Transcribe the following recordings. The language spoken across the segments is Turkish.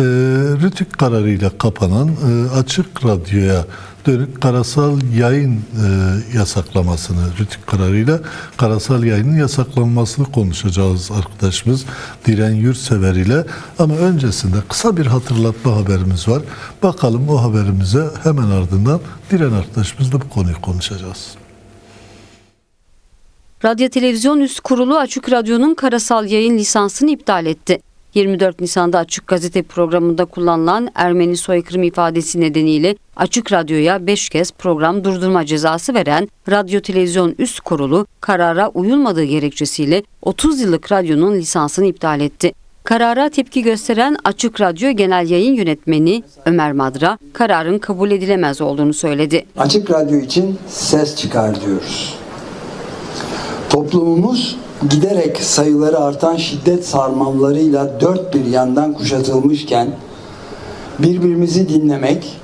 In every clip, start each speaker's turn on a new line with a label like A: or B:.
A: e, Rütük kararıyla kapanan e, açık radyoya dönük karasal yayın e, yasaklamasını, Rütük kararıyla karasal yayının yasaklanmasını konuşacağız arkadaşımız Diren Yurtsever ile. Ama öncesinde kısa bir hatırlatma haberimiz var. Bakalım o haberimize hemen ardından Diren arkadaşımızla bu konuyu konuşacağız.
B: Radyo Televizyon Üst Kurulu Açık Radyo'nun karasal yayın lisansını iptal etti. 24 Nisan'da Açık Gazete programında kullanılan Ermeni soykırım ifadesi nedeniyle Açık Radyo'ya 5 kez program durdurma cezası veren Radyo Televizyon Üst Kurulu karara uyulmadığı gerekçesiyle 30 yıllık radyonun lisansını iptal etti. Karara tepki gösteren Açık Radyo Genel Yayın Yönetmeni Ömer Madra, kararın kabul edilemez olduğunu söyledi.
C: Açık radyo için ses çıkar diyoruz. Toplumumuz giderek sayıları artan şiddet sarmallarıyla dört bir yandan kuşatılmışken birbirimizi dinlemek,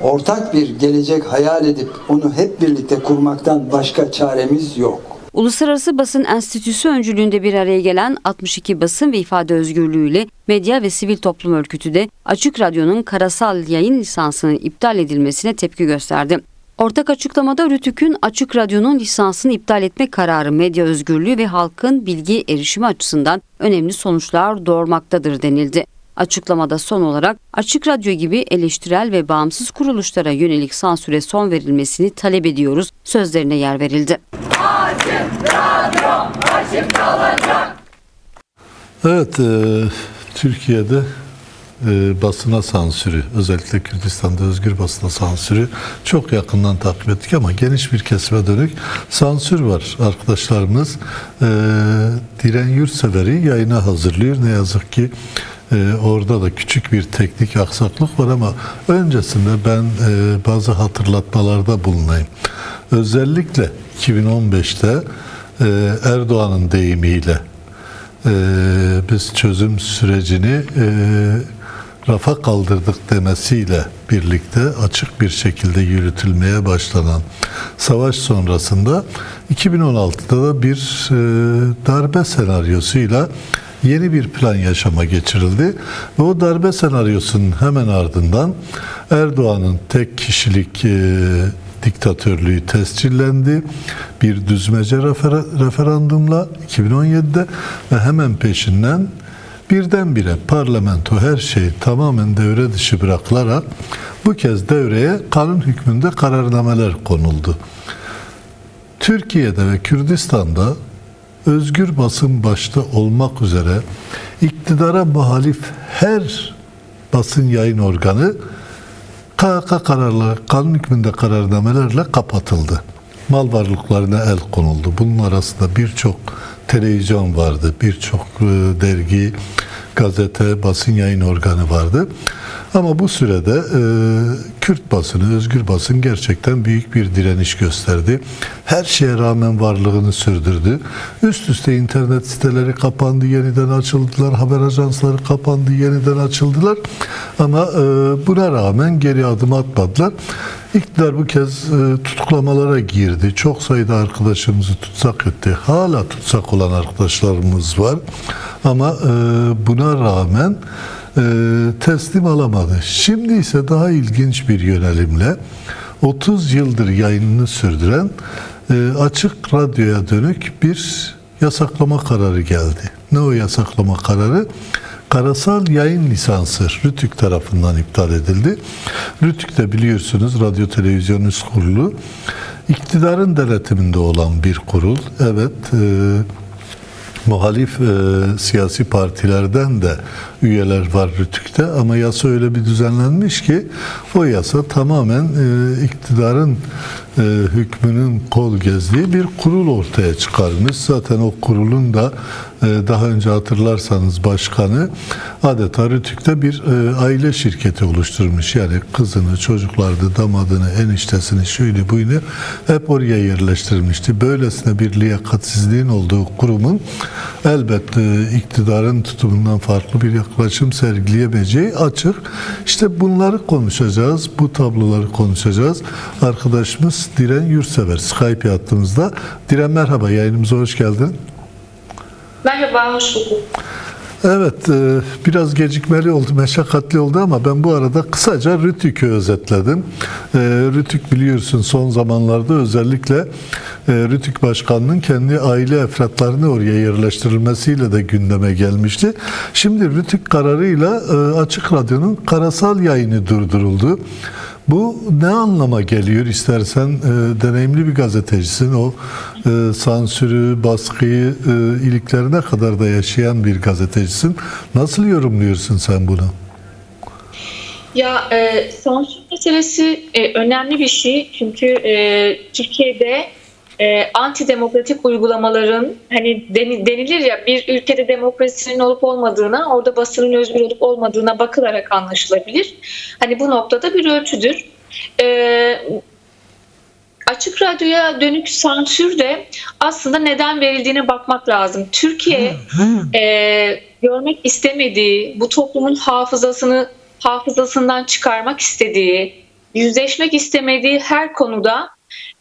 C: ortak bir gelecek hayal edip onu hep birlikte kurmaktan başka çaremiz yok.
B: Uluslararası Basın Enstitüsü öncülüğünde bir araya gelen 62 basın ve ifade özgürlüğüyle medya ve sivil toplum örgütü de Açık Radyo'nun karasal yayın lisansının iptal edilmesine tepki gösterdi. Ortak açıklamada Rütük'ün Açık Radyo'nun lisansını iptal etme kararı medya özgürlüğü ve halkın bilgi erişimi açısından önemli sonuçlar doğurmaktadır denildi. Açıklamada son olarak Açık Radyo gibi eleştirel ve bağımsız kuruluşlara yönelik sansüre son verilmesini talep ediyoruz sözlerine yer verildi.
A: Evet, e, Türkiye'de e, basına sansürü, özellikle Kürdistan'da özgür basına sansürü çok yakından takip ettik ama geniş bir kesime dönük sansür var. Arkadaşlarımız e, Diren Yurtsever'i yayına hazırlıyor. Ne yazık ki e, orada da küçük bir teknik aksaklık var ama öncesinde ben e, bazı hatırlatmalarda bulunayım. Özellikle 2015'te e, Erdoğan'ın deyimiyle ee, biz çözüm sürecini e, rafa kaldırdık demesiyle birlikte açık bir şekilde yürütülmeye başlanan savaş sonrasında 2016'da da bir e, darbe senaryosuyla yeni bir plan yaşama geçirildi ve o darbe senaryosunun hemen ardından Erdoğan'ın tek kişilik e, diktatörlüğü tescillendi. Bir düzmece refer- referandumla 2017'de ve hemen peşinden birdenbire parlamento her şey tamamen devre dışı bırakılarak bu kez devreye kanun hükmünde kararnameler konuldu. Türkiye'de ve Kürdistan'da özgür basın başta olmak üzere iktidara muhalif her basın yayın organı KHK kararları, kanun hükmünde kararnamelerle kapatıldı. Mal varlıklarına el konuldu. Bunun arasında birçok televizyon vardı, birçok e, dergi, gazete, basın yayın organı vardı. Ama bu sürede e, Kürt basını, özgür basın gerçekten büyük bir direniş gösterdi. Her şeye rağmen varlığını sürdürdü. Üst üste internet siteleri kapandı, yeniden açıldılar. Haber ajansları kapandı, yeniden açıldılar. Ama e, buna rağmen geri adım atmadılar. İktidar bu kez e, tutuklamalara girdi. Çok sayıda arkadaşımızı tutsak etti. Hala tutsak olan arkadaşlarımız var. Ama e, buna rağmen teslim alamadı. Şimdi ise daha ilginç bir yönelimle 30 yıldır yayınını sürdüren e, açık radyoya dönük bir yasaklama kararı geldi. Ne o yasaklama kararı? Karasal yayın lisansı Rütük tarafından iptal edildi. Rütük de biliyorsunuz Radyo Televizyon Üst Kurulu iktidarın denetiminde olan bir kurul. Evet, e, muhalif e, siyasi partilerden de üyeler var Rütük'te. Ama yasa öyle bir düzenlenmiş ki o yasa tamamen e, iktidarın e, hükmünün kol gezdiği bir kurul ortaya çıkarmış. Zaten o kurulun da e, daha önce hatırlarsanız başkanı adeta Rütük'te bir e, aile şirketi oluşturmuş. Yani kızını, çocuklarını, damadını, eniştesini, şuydu buyunu hep oraya yerleştirmişti. Böylesine bir liyakatsizliğin olduğu kurumun elbette iktidarın tutumundan farklı bir yaklaşım sergileyemeyeceği açık. İşte bunları konuşacağız. Bu tabloları konuşacağız. Arkadaşımız Diren Yurtsever Skype hattımızda. Diren merhaba yayınımıza hoş geldin.
D: Merhaba, hoş bulduk.
A: Evet, e, biraz gecikmeli oldu, meşakkatli oldu ama ben bu arada kısaca Rütük'ü özetledim. E, Rütük biliyorsun son zamanlarda özellikle Rütük Başkanı'nın kendi aile efratlarını oraya yerleştirilmesiyle de gündeme gelmişti. Şimdi Rütük kararıyla e, Açık Radyo'nun karasal yayını durduruldu. Bu ne anlama geliyor istersen e, deneyimli bir gazetecisin o e, sansürü, baskıyı e, iliklerine kadar da yaşayan bir gazetecisin. Nasıl yorumluyorsun sen bunu?
D: Ya e, sansür meselesi e, önemli bir şey çünkü e, Türkiye'de e, antidemokratik uygulamaların hani deni- denilir ya bir ülkede demokrasinin olup olmadığına orada basının özgür olup olmadığına bakılarak anlaşılabilir. Hani bu noktada bir ölçüdür. E, Açık radyoya dönük sansür de aslında neden verildiğine bakmak lazım. Türkiye e, görmek istemediği, bu toplumun hafızasını hafızasından çıkarmak istediği, yüzleşmek istemediği her konuda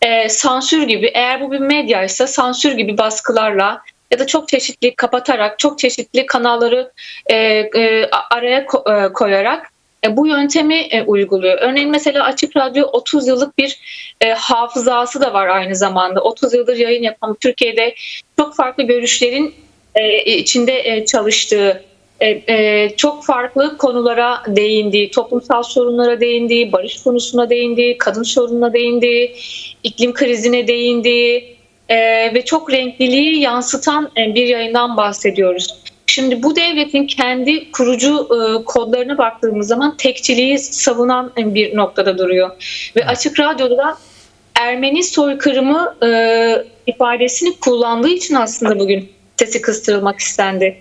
D: e, sansür gibi, eğer bu bir medyaysa sansür gibi baskılarla ya da çok çeşitli kapatarak, çok çeşitli kanalları e, e, araya ko- e, koyarak e, bu yöntemi e, uyguluyor. Örneğin mesela Açık Radyo 30 yıllık bir e, hafızası da var aynı zamanda. 30 yıldır yayın yapan Türkiye'de çok farklı görüşlerin e, içinde e, çalıştığı, e, e, çok farklı konulara değindiği, toplumsal sorunlara değindiği, barış konusuna değindiği, kadın sorununa değindiği, iklim krizine değindiği e, ve çok renkliliği yansıtan e, bir yayından bahsediyoruz. Şimdi bu devletin kendi kurucu e, kodlarına baktığımız zaman tekçiliği savunan bir noktada duruyor. Ve Açık Radyo'da da Ermeni soykırımı e, ifadesini kullandığı için aslında bugün sesi kıstırılmak istendi.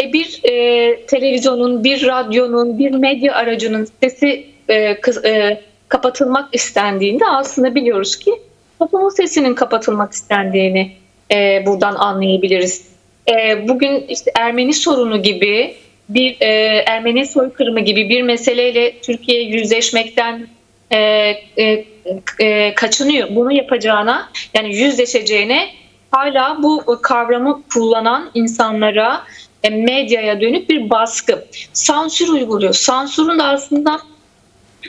D: E bir e, televizyonun, bir radyonun, bir medya aracının sesi e, kız- e, kapatılmak istendiğinde aslında biliyoruz ki toplumun sesinin kapatılmak istendiğini e, buradan anlayabiliriz. E, bugün işte Ermeni sorunu gibi bir e, Ermeni soykırımı gibi bir meseleyle Türkiye yüzleşmekten e, e, e, kaçınıyor. Bunu yapacağına yani yüzleşeceğine hala bu kavramı kullanan insanlara medyaya dönük bir baskı. Sansür uyguluyor. Sansürün de aslında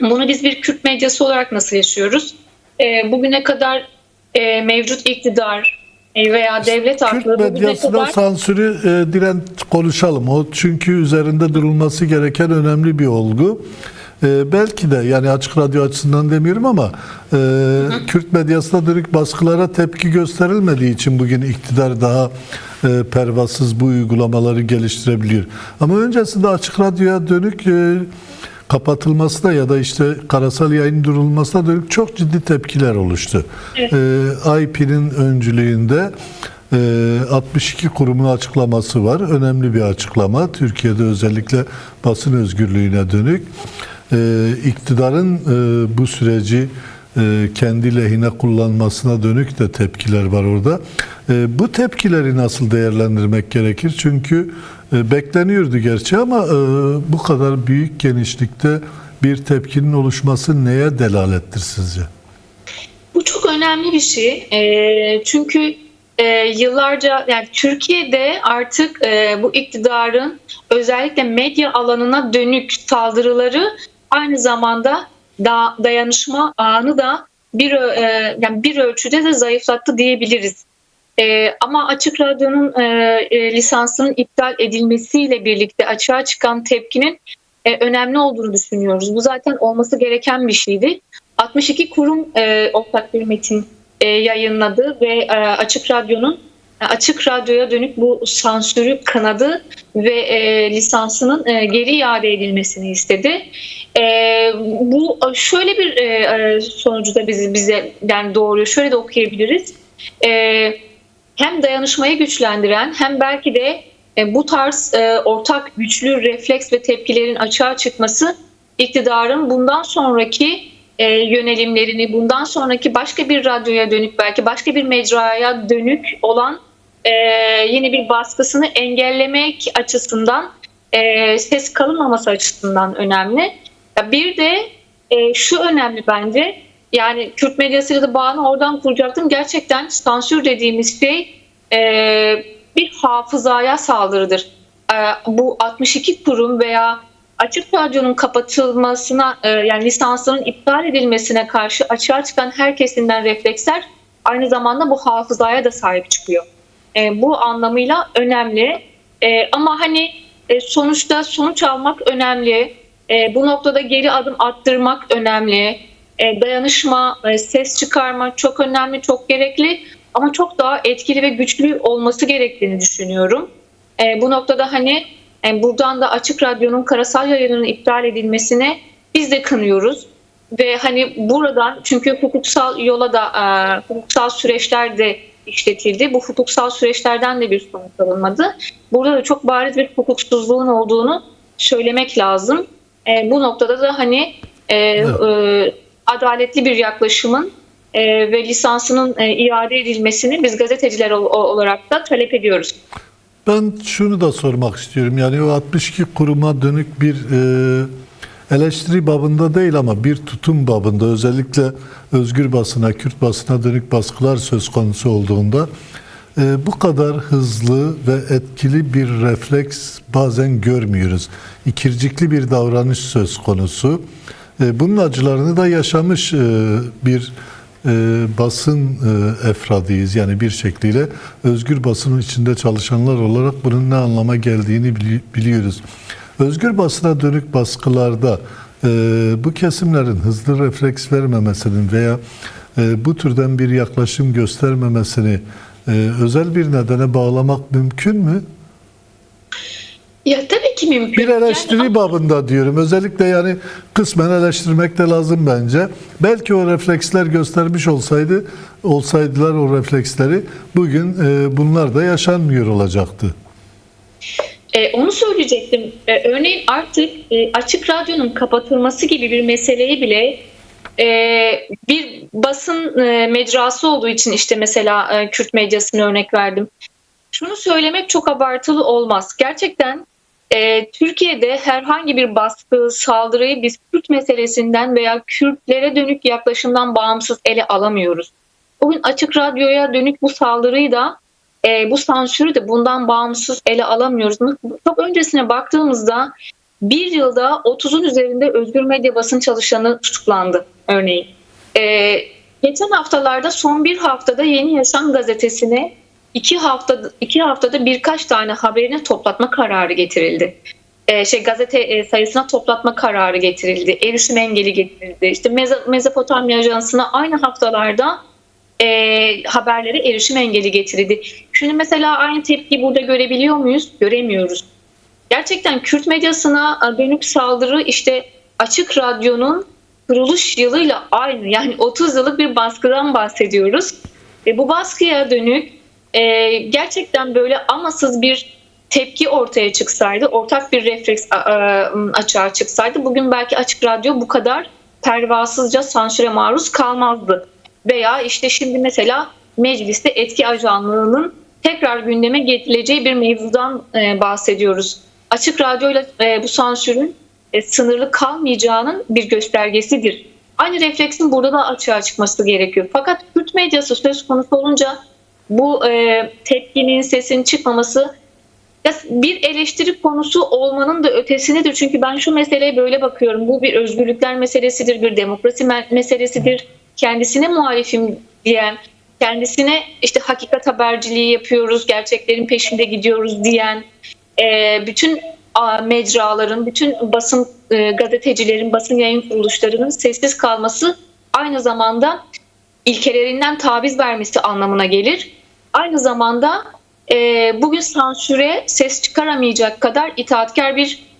D: bunu biz bir Kürt medyası olarak nasıl yaşıyoruz? E, bugüne kadar e, mevcut iktidar e, veya devlet
A: Kürt
D: bugüne
A: medyasına
D: kadar
A: sansürü e, diren konuşalım. O çünkü üzerinde durulması gereken önemli bir olgu. E, belki de yani açık radyo açısından demiyorum ama e, Kürt medyasına dönük baskılara tepki gösterilmediği için bugün iktidar daha e, pervasız bu uygulamaları geliştirebiliyor. Ama öncesinde açık radyoya dönük e, kapatılmasına ya da işte karasal yayın durulmasına dönük çok ciddi tepkiler oluştu. Ee, IP'nin öncülüğünde e, 62 kurumun açıklaması var. Önemli bir açıklama. Türkiye'de özellikle basın özgürlüğüne dönük. Ee, iktidarın e, bu süreci e, kendi lehine kullanmasına dönük de tepkiler var orada. E, bu tepkileri nasıl değerlendirmek gerekir? Çünkü e, bekleniyordu gerçi ama bu kadar büyük genişlikte bir tepkinin oluşması neye delalettir sizce?
D: Bu çok önemli bir şey. Çünkü yıllarca yani Türkiye'de artık bu iktidarın özellikle medya alanına dönük saldırıları aynı zamanda da, dayanışma ağını da bir e, yani bir ölçüde de zayıflattı diyebiliriz. E, ama Açık Radyo'nun e, lisansının iptal edilmesiyle birlikte açığa çıkan tepkinin önemli olduğunu düşünüyoruz. Bu zaten olması gereken bir şeydi. 62 kurum ortak bir metin yayınladı ve Açık Radyo'nun Açık Radyo'ya dönük bu sansürü kınadı ve e, lisansının e, geri iade edilmesini istedi. E, bu şöyle bir e, e, sonucu da bizi bize yani doğuruyor. Şöyle de okuyabiliriz. E, hem dayanışmayı güçlendiren hem belki de e, bu tarz e, ortak güçlü refleks ve tepkilerin açığa çıkması iktidarın bundan sonraki e, yönelimlerini, bundan sonraki başka bir radyoya dönük, belki başka bir mecraya dönük olan e, yeni bir baskısını engellemek açısından, e, ses kalınmaması açısından önemli. Ya bir de e, şu önemli bence, yani Kürt medyasıyla da bağını oradan kuracaktım. Gerçekten sansür dediğimiz şey e, bir hafızaya saldırıdır. e, bu 62 kurum veya Açık Radyo'nun kapatılmasına e, yani lisansının iptal edilmesine karşı açığa çıkan her kesimden refleksler aynı zamanda bu hafızaya da sahip çıkıyor. E, bu anlamıyla önemli. E, ama hani e, sonuçta sonuç almak önemli. E, bu noktada geri adım attırmak önemli. E, dayanışma, e, ses çıkarma çok önemli, çok gerekli. Ama çok daha etkili ve güçlü olması gerektiğini düşünüyorum. E, bu noktada hani e, buradan da Açık Radyo'nun karasal yayınının iptal edilmesine biz de kınıyoruz. Ve hani buradan çünkü hukuksal yola da e, hukuksal süreçler de işletildi. Bu hukuksal süreçlerden de bir sonuç alınmadı. Burada da çok bariz bir hukuksuzluğun olduğunu söylemek lazım. E, bu noktada da hani e, e, adaletli bir yaklaşımın e, ve lisansının e, iade edilmesini biz gazeteciler ol- olarak da talep ediyoruz.
A: Ben şunu da sormak istiyorum. Yani o 62 kuruma dönük bir e, eleştiri babında değil ama bir tutum babında özellikle özgür basına, Kürt basına dönük baskılar söz konusu olduğunda e, bu kadar hızlı ve etkili bir refleks bazen görmüyoruz. İkircikli bir davranış söz konusu. E, bunun acılarını da yaşamış e, bir e, basın e, efradıyız. Yani bir şekliyle özgür basının içinde çalışanlar olarak bunun ne anlama geldiğini bili- biliyoruz. Özgür basına dönük baskılarda e, bu kesimlerin hızlı refleks vermemesinin veya e, bu türden bir yaklaşım göstermemesini e, özel bir nedene bağlamak mümkün mü?
D: Ya tabii ki mümkün.
A: Bir eleştiri
D: Yani-
A: babında diyorum. Özellikle yani kısmen eleştirmek de lazım bence. Belki o refleksler göstermiş olsaydı, olsaydılar o refleksleri bugün e, bunlar da yaşanmıyor olacaktı.
D: E, onu söyleyecektim. E, örneğin artık e, açık radyonun kapatılması gibi bir meseleyi bile e, bir basın e, mecrası olduğu için işte mesela e, Kürt medyasını örnek verdim. Şunu söylemek çok abartılı olmaz. Gerçekten e, Türkiye'de herhangi bir baskı, saldırıyı biz Kürt meselesinden veya Kürtlere dönük yaklaşımdan bağımsız ele alamıyoruz. Bugün açık radyoya dönük bu saldırıyı da e, bu sansürü de bundan bağımsız ele alamıyoruz. Çok öncesine baktığımızda bir yılda 30'un üzerinde özgür medya basın çalışanı tutuklandı örneğin. E, geçen haftalarda son bir haftada Yeni Yaşam gazetesine iki hafta iki haftada birkaç tane haberini toplatma kararı getirildi. E, şey gazete e, sayısına toplatma kararı getirildi. Erişim engeli getirildi. İşte Meza- Mezopotamya Ajansı'na aynı haftalarda e, haberlere erişim engeli getirildi. Şimdi mesela aynı tepki burada görebiliyor muyuz? Göremiyoruz. Gerçekten Kürt medyasına dönük saldırı işte Açık Radyo'nun kuruluş yılıyla aynı. Yani 30 yıllık bir baskıdan bahsediyoruz. Ve bu baskıya dönük e, gerçekten böyle amasız bir tepki ortaya çıksaydı, ortak bir refleks açığa çıksaydı bugün belki Açık Radyo bu kadar pervasızca sansüre maruz kalmazdı. Veya işte şimdi mesela mecliste etki ajanlığının tekrar gündeme getirileceği bir mevzudan e, bahsediyoruz. Açık radyoyla e, bu sansürün e, sınırlı kalmayacağının bir göstergesidir. Aynı refleksin burada da açığa çıkması gerekiyor. Fakat Kürt medyası söz konusu olunca bu e, tepkinin, sesin çıkmaması bir eleştiri konusu olmanın da ötesindedir. Çünkü ben şu meseleye böyle bakıyorum. Bu bir özgürlükler meselesidir, bir demokrasi me- meselesidir. Kendisine muhalifim diyen, kendisine işte hakikat haberciliği yapıyoruz, gerçeklerin peşinde gidiyoruz diyen, e, bütün mecraların, bütün basın e, gazetecilerin, basın yayın kuruluşlarının sessiz kalması aynı zamanda ilkelerinden taviz vermesi anlamına gelir. Aynı zamanda e, bugün sansüre ses çıkaramayacak kadar itaatkar bir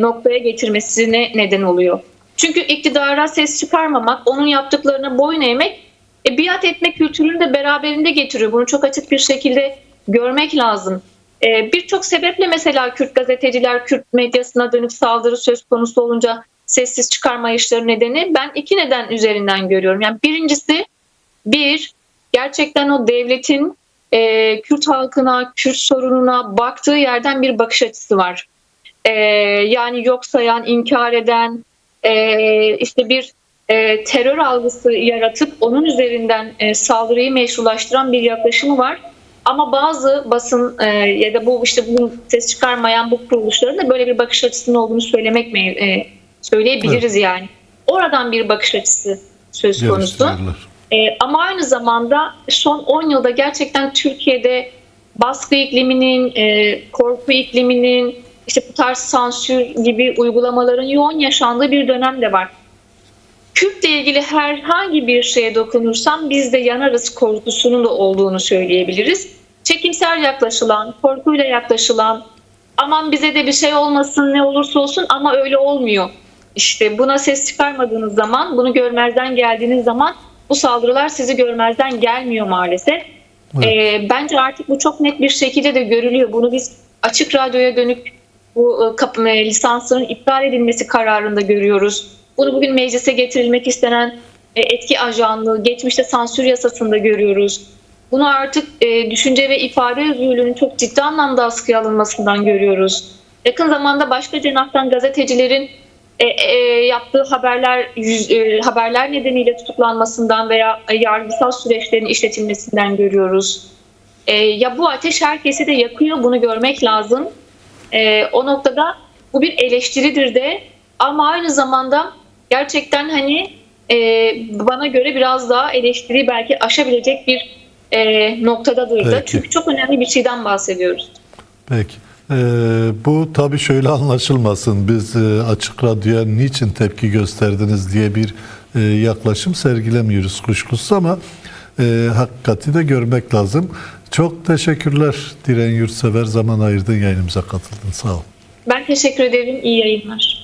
D: noktaya getirmesine neden oluyor. Çünkü iktidara ses çıkarmamak, onun yaptıklarına boyun eğmek, e, biat etme kültürünü de beraberinde getiriyor. Bunu çok açık bir şekilde görmek lazım. E, Birçok sebeple mesela Kürt gazeteciler, Kürt medyasına dönük saldırı söz konusu olunca sessiz çıkarma işleri nedeni ben iki neden üzerinden görüyorum. Yani birincisi bir gerçekten o devletin e, Kürt halkına, Kürt sorununa baktığı yerden bir bakış açısı var. E, yani yok sayan, inkar eden, e, işte bir e, terör algısı yaratıp onun üzerinden e, saldırıyı meşrulaştıran bir yaklaşımı var. Ama bazı basın e, ya da bu işte bu ses çıkarmayan bu kuruluşların da böyle bir bakış açısının olduğunu söylemek mi e, söyleyebiliriz yani. Oradan bir bakış açısı söz konusu. Ee, ama aynı zamanda son 10 yılda gerçekten Türkiye'de baskı ikliminin, e, korku ikliminin, işte bu tarz sansür gibi uygulamaların yoğun yaşandığı bir dönem de var. Kürt'le ilgili herhangi bir şeye dokunursam biz de yanarız korkusunun da olduğunu söyleyebiliriz. Çekimser yaklaşılan, korkuyla yaklaşılan, aman bize de bir şey olmasın ne olursa olsun ama öyle olmuyor. İşte buna ses çıkarmadığınız zaman, bunu görmezden geldiğiniz zaman bu saldırılar sizi görmezden gelmiyor maalesef.
A: Evet.
D: Ee, bence artık bu çok net bir şekilde de görülüyor. Bunu biz açık radyoya dönük bu e, kap- e, lisansların iptal edilmesi kararında görüyoruz. Bunu bugün meclise getirilmek istenen e, etki ajanlığı, geçmişte sansür yasasında görüyoruz. Bunu artık düşünce ve ifade özgürlüğünün çok ciddi anlamda askıya alınmasından görüyoruz. Yakın zamanda başka cenahtan gazetecilerin yaptığı haberler haberler nedeniyle tutuklanmasından veya yargısal süreçlerin işletilmesinden görüyoruz. Ya bu ateş herkesi de yakıyor, bunu görmek lazım. E, o noktada bu bir eleştiridir de ama aynı zamanda gerçekten hani e, bana göre biraz daha eleştiriyi belki aşabilecek bir e, noktadadır da.
A: Peki.
D: Çünkü çok önemli bir şeyden bahsediyoruz.
A: Peki. Ee, bu tabii şöyle anlaşılmasın. Biz e, açık radyoya niçin tepki gösterdiniz diye bir e, yaklaşım sergilemiyoruz kuşkusuz ama e, hakikati de görmek lazım. Çok teşekkürler Diren Yurtsever zaman ayırdın yayınımıza katıldın. Sağ ol.
D: Ben teşekkür ederim. İyi yayınlar.